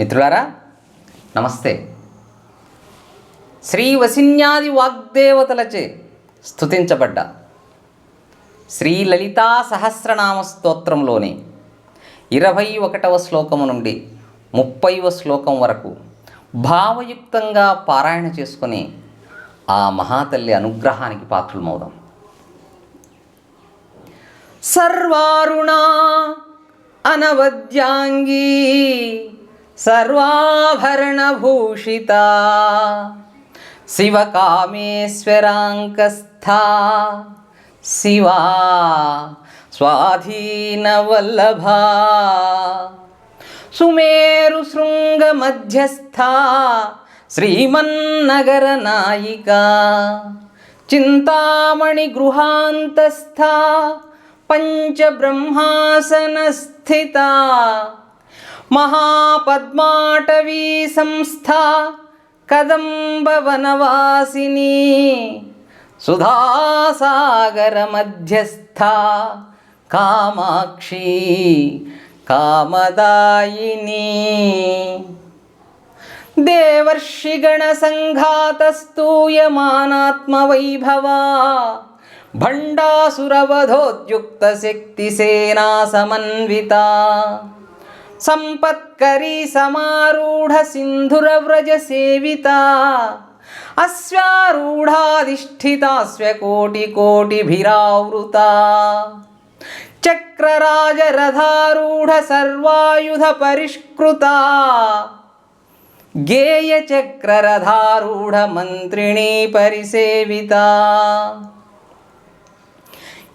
మిత్రులారా నమస్తే. శ్రీ వసిన్యాది వాగ్దేవతలచే స్థుతించబడ్డ శ్రీ లలితా సహస్రనామ స్తోత్రంలోని ఇరవై ఒకటవ శ్లోకము నుండి ముప్పైవ శ్లోకం వరకు భావయుక్తంగా పారాయణ చేసుకొని ఆ మహాతల్లి అనుగ్రహానికి పాత్రులమవుదాం. సర్వారుణా అనవద్యాంగీ సర్వాభరణభూషిత శివకామేశ్వరాంకస్థా శివా స్వాధీనవల్లభా సుమేరు శృంగమధ్యస్థా శ్రీమన్నగరనాయికా చింతామణి గృహాంతస్థా పంచబ్రహ్మాసనస్థిత మహాపద్మాటవీ సంస్థా కదంబవనవాసిని సుధాసాగరమధ్యస్థా కామాక్షి కామదాయిని దేవర్షిగణసంఘాతస్తూయమానాత్మవైభవా భండాసురవధోద్యుక్తశక్తిసేనా సమన్వితా సంపత్కరీ సమారూఢ సింధురవ్రజ సేవిత అశ్వారూఢాధిష్ఠితాస్వ్యకోటి కోటిభిరావృత చక్రరాజరథారూఢ సర్వాయుధ పరిష్కృత గేయ చక్రరథారూఢ మంత్రిణీ పరిసేవిత కిరిచక్రరథారూఢదండనాథా పురస్కృత జ్వాలామాలినికాక్షిప్తవహ్ని ప్రాకారమధ్యగా బండ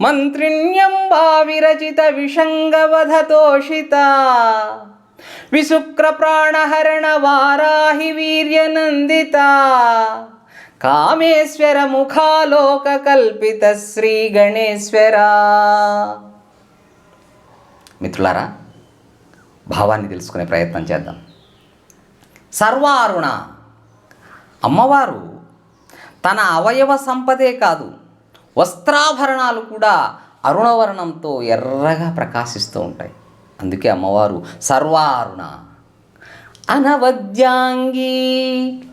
మంత్రిణ్యంబా విరచిత విషంగవధతోషిత. విశుక్ర ప్రాణహరణ వారాహి వీర్యనందిత కామేశ్వర ముఖాలోక కల్పిత శ్రీ గణేశ్వర మిత్రులారా భావాన్ని తెలుసుకునే ప్రయత్నం చేద్దాం. సర్వారుణ. అమ్మవారు తన అవయవ సంపదే కాదు వస్త్రాభరణాలు కూడా అరుణవర్ణంతో ఎర్రగా ప్రకాశిస్తూ ఉంటాయి. అందుకే అమ్మవారు సర్వారుణ అనవద్యాంగి.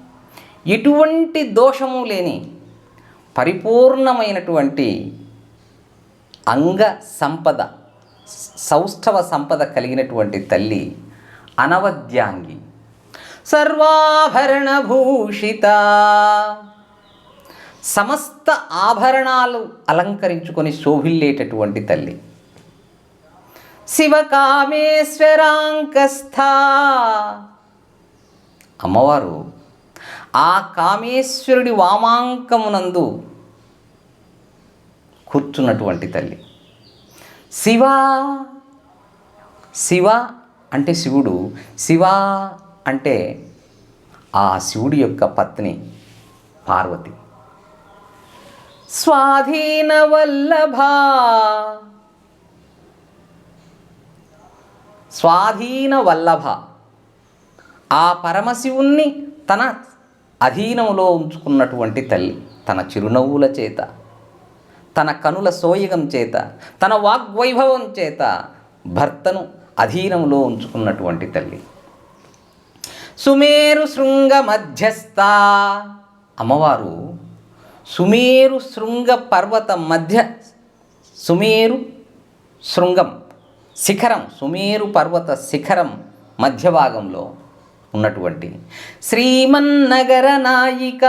ఎటువంటి దోషము లేని పరిపూర్ణమైనటువంటి అంగ సంపద సౌష్ఠవ సంపద కలిగినటువంటి తల్లి అనవద్యాంగి. సర్వాభరణభూషిత. సమస్త ఆభరణాలు అలంకరించుకొని శోభిల్లేటటువంటి తల్లి. శివకామేశ్వరాంకస్థ అమ్మవారు ఆ కామేశ్వరుడి వామాంకమునందు కూర్చున్నటువంటి తల్లి. శివ శివ అంటే శివుడు శివ అంటే ఆ శివుడి యొక్క పత్ని పార్వతి. స్వాధీన వల్లభ స్వాధీన వల్లభ ఆ పరమశివుణ్ణి తన అధీనంలో ఉంచుకున్నటువంటి తల్లి తన చిరునవ్వుల చేత తన కనుల సోయగం చేత తన వాగ్వైభవం చేత భర్తను అధీనంలో ఉంచుకున్నటువంటి తల్లి. సుమేరు శృంగ మధ్యస్థ. అమ్మవారు సుమేరు శృంగ పర్వత మధ్య సుమేరు శృంగం శిఖరం సుమేరు పర్వత శిఖరం మధ్య భాగంలో ఉన్నటువంటి శ్రీమన్నగర నాయిక.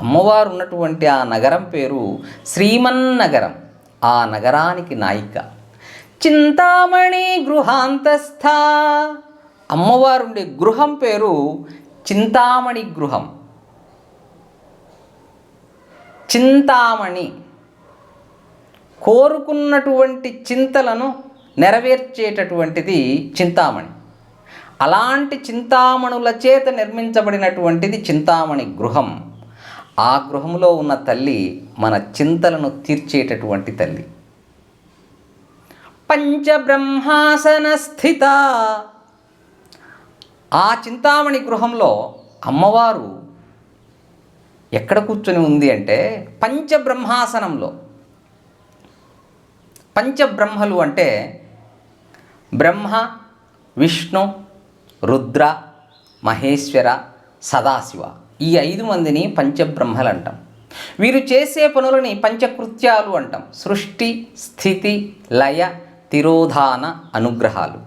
అమ్మవారు ఉన్నటువంటి ఆ నగరం పేరు శ్రీమన్నగరం ఆ నగరానికి నాయిక. చింతామణి గృహాంతస్థ. అమ్మవారుండే గృహం పేరు చింతామణి గృహం. చింతామణి కోరుకున్నటువంటి చింతలను నెరవేర్చేటటువంటిది చింతామణి. అలాంటి చింతామణుల చేత నిర్మించబడినటువంటిది చింతామణి గృహం. ఆ గృహంలో ఉన్న తల్లి మన చింతలను తీర్చేటటువంటి తల్లి. పంచబ్రహ్మాసన స్థిత ఆ చింతామణి గృహంలో అమ్మవారు ఎక్కడ కూర్చొని ఉంది అంటే పంచబ్రహ్మాసనంలో. పంచబ్రహ్మలు అంటే బ్రహ్మ విష్ణు రుద్ర మహేశ్వర సదాశివ. ఈ ఐదు మందిని పంచబ్రహ్మలు అంటాం. వీరు చేసే పనులని పంచకృత్యాలు అంటాం. సృష్టి స్థితి లయ తిరోధాన అనుగ్రహాలు.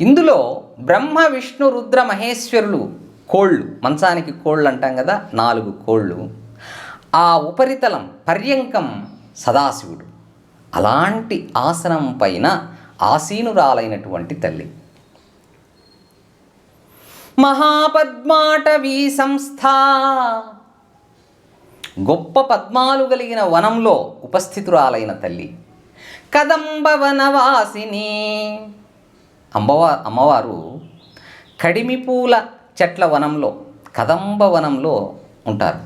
ఇందులో బ్రహ్మ విష్ణు రుద్ర మహేశ్వరులు కోళ్ళు మంచానికి కోళ్ళు అంటాం కదా నాలుగు కోళ్ళు. ఆ ఉపరితలం పర్యంకం సదాశివుడు. అలాంటి ఆసనం పైన ఆసీనురాలైనటువంటి తల్లి. మహాపద్మాటవీ సంస్థ గొప్ప పద్మాలు కలిగిన వనంలో ఉపస్థితురాలైన తల్లి. కదంబవనవాసిని. వనవాసిని అమ్మవారు కడిమి పూల చెట్ల వనంలో కదంబ వనంలో ఉంటారు.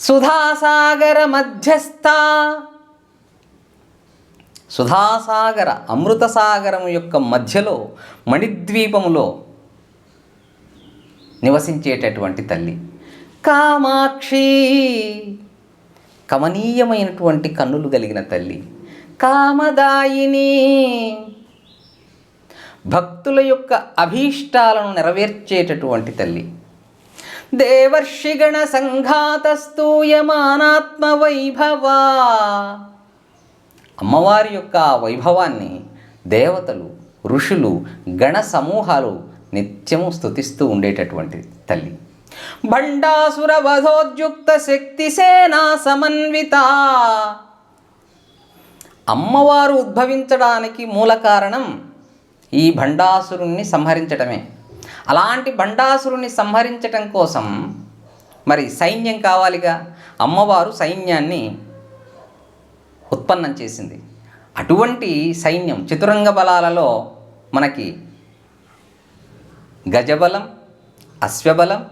సుధాసాగర మధ్యస్థ సుధాసాగర అమృతసాగరం యొక్క మధ్యలో మణిద్వీపములో నివసించేటటువంటి తల్లి. కామాక్షి కమనీయమైనటువంటి కన్నులు కలిగిన తల్లి. కామదాయిని భక్తుల యొక్క అభీష్టాలను నెరవేర్చేటటువంటి తల్లి. దేవర్షిగణ సంఘాతస్తూయమానాత్మ వైభవా. అమ్మవారి యొక్క వైభవాన్ని దేవతలు ఋషులు గణ సమూహాలు నిత్యము స్థుతిస్తూ ఉండేటటువంటి తల్లి. భండాసుర వధోద్యుక్త శక్తి సేనా సమన్విత. అమ్మవారు ఉద్భవించడానికి మూల కారణం ఈ భండాసురుణ్ణి సంహరించటమే. అలాంటి భండాసురుణ్ణి సంహరించటం కోసం మరి సైన్యం కావాలిగా? అమ్మవారు సైన్యాన్ని ఉత్పన్నం చేసింది. అటువంటి సైన్యం చతురంగ బలాలలో మనకి గజబలం అశ్వబలం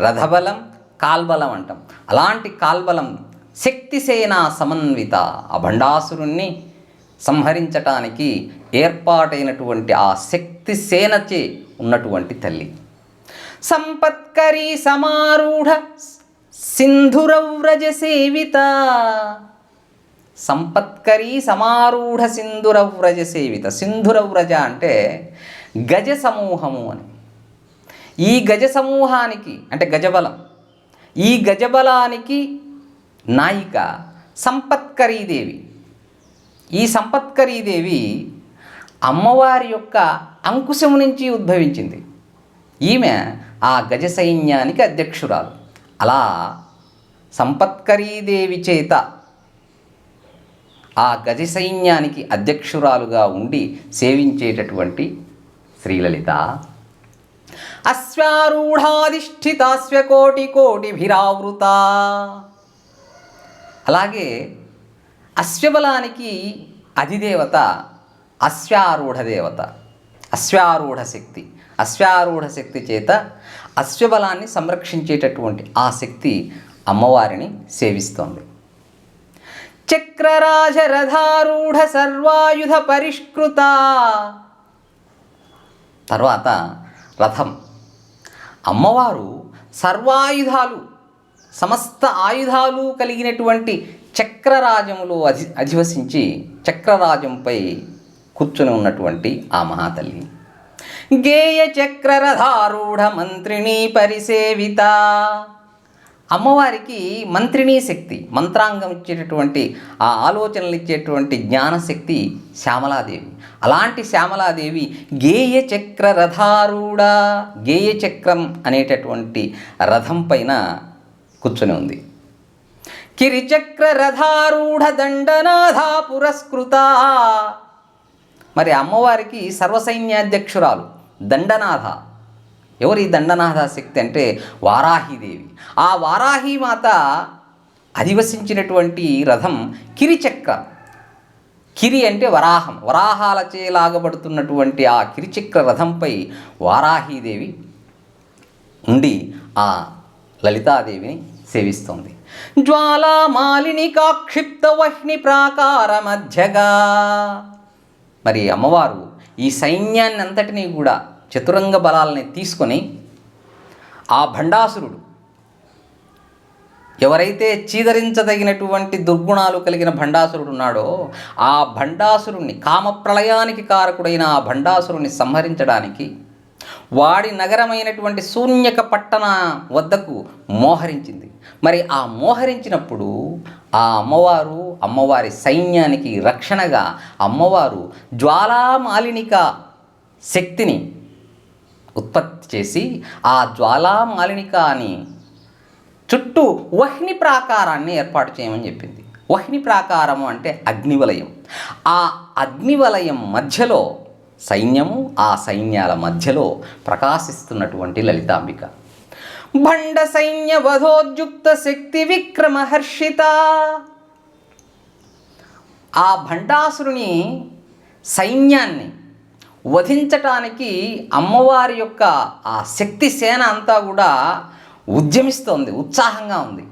రథబలం కాల్బలం అంటాం. అలాంటి కాల్బలం శక్తిసేనా సమన్విత ఆ భండాసురుణ్ణి సంహరించటానికి ఏర్పాటైనటువంటి ఆ శక్తి సేనచే ఉన్నటువంటి తల్లి. సంపత్కరీ సమారూఢ సింధురవ్రజ సేవిత. సంపత్కరీ సమారూఢ సింధురవ్రజ సేవిత. సింధురవ్రజ అంటే గజ సమూహము అని. ఈ గజ సమూహానికి అంటే గజబలం. ఈ గజబలానికి నాయిక సంపత్కరీదేవి. ఈ సంపత్కరీదేవి అమ్మవారి యొక్క అంకుశము నుంచి ఉద్భవించింది. ఈమె ఆ గజ సైన్యానికి అధ్యక్షురాలు. అలా సంపత్కరీదేవి చేత ఆ గజ సైన్యానికి అధ్యక్షురాలుగా ఉండి సేవించేటటువంటి శ్రీలలిత అశ్వారూఢాధిష్ఠితాస్య కోటి కోటిభిరావృత అలాగే అశ్వబలానికి అధిదేవత అశ్వారూఢ దేవత అశ్వారూఢ శక్తి అశ్వారూఢ శక్తి చేత అశ్వబలాన్ని సంరక్షించేటటువంటి ఆ శక్తి అమ్మవారిని సేవిస్తోంది. చక్రరాజరథారూఢ సర్వాయుధ పరిష్కృత. తర్వాత రథం. అమ్మవారు సర్వాయుధాలు సమస్త ఆయుధాలు కలిగినటువంటి చక్రరాజములో అధి అధివసించి చక్రరాజంపై కూర్చుని ఉన్నటువంటి ఆ మహాతల్లి. గేయ చక్రరథారూఢ మంత్రిణీ పరిసేవిత. అమ్మవారికి మంత్రిణీ శక్తి మంత్రాంగం ఇచ్చేటటువంటి ఆ ఆలోచనలు ఇచ్చేటువంటి జ్ఞానశక్తి శ్యామలాదేవి. అలాంటి శ్యామలాదేవి గేయ చక్ర రథారూఢ గేయ చక్రం అనేటటువంటి రథం పైన కూర్చొని ఉంది. కిరిచక్ర రథారూఢ దండనాథ పురస్కృత. మరి అమ్మవారికి సర్వసైన్యాధ్యక్షురాలు దండనాథ. ఎవరి దండనాథ శక్తి అంటే వారాహిదేవి. ఆ వారాహి మాత అధివసించినటువంటి రథం కిరిచక్ర. కిరి అంటే వరాహం. వరాహాలచే లాగబడుతున్నటువంటి ఆ కిరిచక్ర రథంపై వారాహీదేవి ఉండి ఆ లలితాదేవిని సేవిస్తోంది. జ్వాలామాలిని కాక్షిప్త వహ్ని ప్రాకార మధ్యగా. మరి అమ్మవారు ఈ సైన్యాన్ని అంతటినీ కూడా చతురంగ బలాలని తీసుకొని ఆ భండాసురుడు ఎవరైతే చీదరించదగినటువంటి దుర్గుణాలు కలిగిన భండాసురుడు ఉన్నాడో ఆ భండాసురుణ్ణి కామప్రళయానికి కారకుడైన ఆ భండాసురుణ్ణి సంహరించడానికి వాడి నగరమైనటువంటి శూన్యక పట్టణ వద్దకు మోహరించింది. మరి ఆ మోహరించినప్పుడు ఆ అమ్మవారు అమ్మవారి సైన్యానికి రక్షణగా అమ్మవారు జ్వాలామాలినిక శక్తిని ఉత్పత్తి చేసి ఆ జ్వాలామాలినిక అని చుట్టూ వహ్ని ప్రాకారాన్ని ఏర్పాటు చేయమని చెప్పింది. వహ్ని ప్రాకారము అంటే అగ్నివలయం. ఆ అగ్నివలయం మధ్యలో సైన్యము ఆ సైన్యాల మధ్యలో ప్రకాశిస్తున్నటువంటి లలితాంబిక. భండ సైన్య వధోద్యుక్త శక్తి విక్రమ హర్షిత ఆ భండాసురుని సైన్యాన్ని వధించటానికి అమ్మవారి యొక్క ఆ శక్తి సేన అంతా కూడా ఉద్యమిస్తోంది ఉత్సాహంగా ఉంది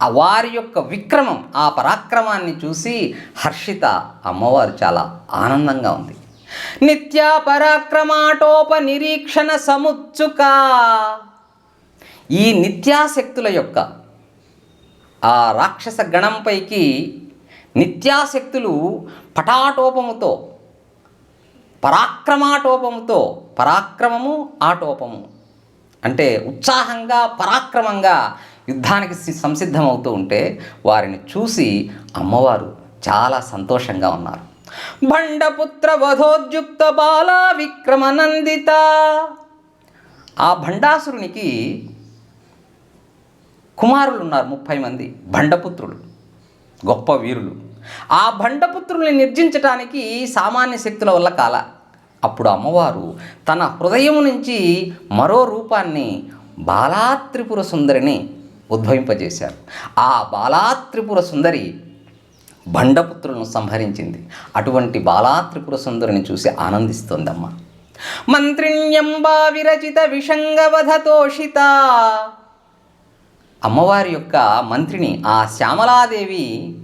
ఆ వారి యొక్క విక్రమం ఆ పరాక్రమాన్ని చూసి హర్షిత అమ్మవారు చాలా ఆనందంగా ఉంది నిత్య పరాక్రమాటోప నిరీక్షణ సముత్సుక ఈ నిత్యాశక్తుల యొక్క ఆ రాక్షస గణంపైకి నిత్యాశక్తులు పటాటోపముతో పరాక్రమాటోపముతో పరాక్రమము ఆటోపము అంటే ఉత్సాహంగా పరాక్రమంగా యుద్ధానికి సంసిద్ధమవుతూ ఉంటే వారిని చూసి అమ్మవారు చాలా సంతోషంగా ఉన్నారు. భండపుత్ర వధోద్యుక్త బాల విక్రమనందిత! ఆ భండాసురునికి కుమారులు ఉన్నారు ముప్పై మంది భండపుత్రులు గొప్ప వీరులు. ఆ భండపుత్రుల్ని నిర్జించటానికి సామాన్య శక్తుల వల్ల కాల. అప్పుడు అమ్మవారు తన హృదయం నుంచి మరో రూపాన్ని బాలాత్రిపుర సుందరిని ఉద్భవింపజేశారు. ఆ బాలాత్రిపుర సుందరి భండపుత్రులను సంహరించింది. అటువంటి బాలాత్రిపుర సుందరిని చూసి ఆనందిస్తోందమ్మ. మంత్రిణ్యంబా విరచిత విషంగవధతోషిత అమ్మవారి యొక్క మంత్రిని ఆ శ్యామలాదేవి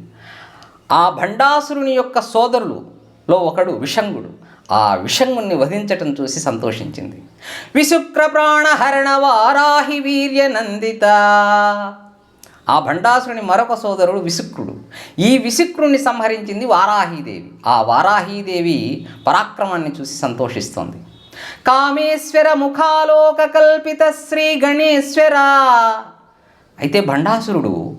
ఆ భండాసురుని యొక్క సోదరులులో ఒకడు విషంగుడు. ఆ విషంగుణ్ణి వధించటం చూసి సంతోషించింది. విశుక్ర ప్రాణహరణ వారాహి వీర్య నందిత. ఆ భండాసురుని మరొక సోదరుడు విశుక్రుడు. ఈ విశుక్రుణ్ణి సంహరించింది వారాహీదేవి. ఆ వారాహీదేవి పరాక్రమాన్ని చూసి సంతోషిస్తోంది. కామేశ్వర ముఖాలోక కల్పిత శ్రీ గణేశ్వరా. అయితే భండాసురుడు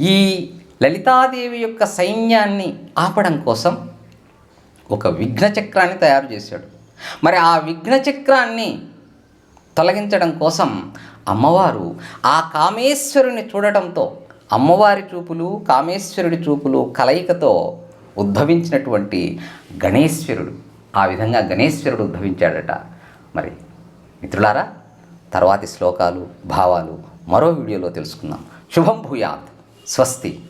ఈ లలితాదేవి యొక్క సైన్యాన్ని ఆపడం కోసం ఒక విఘ్న చక్రాన్ని తయారు చేశాడు. మరి ఆ విఘ్న చక్రాన్ని తొలగించడం కోసం అమ్మవారు ఆ కామేశ్వరుని చూడటంతో అమ్మవారి చూపులు కామేశ్వరుడి చూపులు కలయికతో ఉద్భవించినటువంటి గణేశ్వరుడు. ఆ విధంగా గణేశ్వరుడు ఉద్భవించాడట. మరి మిత్రులారా తర్వాతి శ్లోకాలు భావాలు మరో వీడియోలో తెలుసుకుందాం. శుభం భూయాత్. స్వస్తి.